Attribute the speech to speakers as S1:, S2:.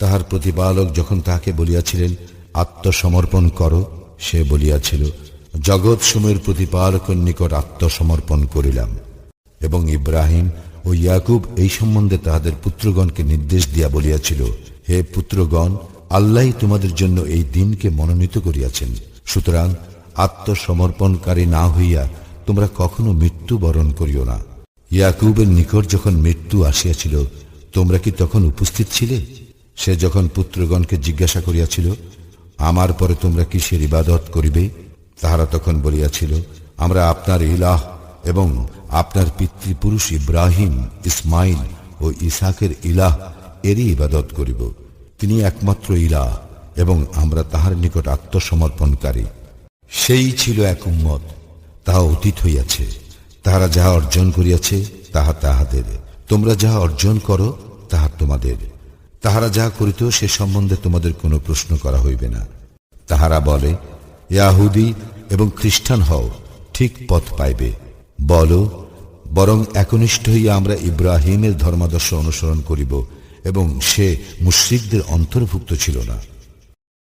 S1: তাহার প্রতিপালক যখন তাহাকে বলিয়াছিলেন, আত্মসমর্পণ করো, সে বলিয়াছিল, জগৎ সময়ের প্রতিপালকের নিকট আত্মসমর্পণ করিলাম। এবং ইব্রাহিম ও ইয়াকুব এই সম্বন্ধে তাহাদের পুত্রগণকে নির্দেশ দিয়া বলিয়াছিল, হে পুত্রগণ, আল্লাহ তোমাদের জন্য এই দিনকে মনোনীত করিয়াছেন। সুতরাং আত্মসমর্পণকারী না হইয়া তোমরা কখনো মৃত্যু বরণ করিও না। ইয়াকুবের নিকট যখন মৃত্যু আসিয়াছিল, তোমরা কি তখন উপস্থিত ছিলে? সে যখন পুত্রগণকে জিজ্ঞাসা করিয়াছিল, আমার পরে তোমরা কিসের ইবাদত করিবে? তাহারা তখন বলিয়াছিল, আমরা আপনার ইলাহ এবং আপনার পিতৃপুরুষ ইব্রাহিম, ইসমাইল ও ইসাকের ইলাহ এরই ইবাদত করিব। তিনি একমাত্র ইলাহ এবং আমরা তাহার নিকট আত্মসমর্পণকারী। সেই ছিল এক উম্মত। তাহা অতীত হইয়াছে। তাহারা যাহা অর্জন করিয়াছে, তাহা তাহাদের। তোমরা যাহা অর্জন করো, তাহা তোমাদের। তাহারা যাহা করিত, সে সম্বন্ধে তোমাদের কোনো প্রশ্ন করা হইবে না। তাহারা বলে, ইয়াহুদি এবং খ্রিস্টান হও, ঠিক পথ পাইবে। বলো, বরং একনিষ্ঠ হইয়া আমরা ইব্রাহিমের ধর্মাদর্শ অনুসরণ করিব এবং সে মুশ্রিকদের অন্তর্ভুক্ত ছিল না।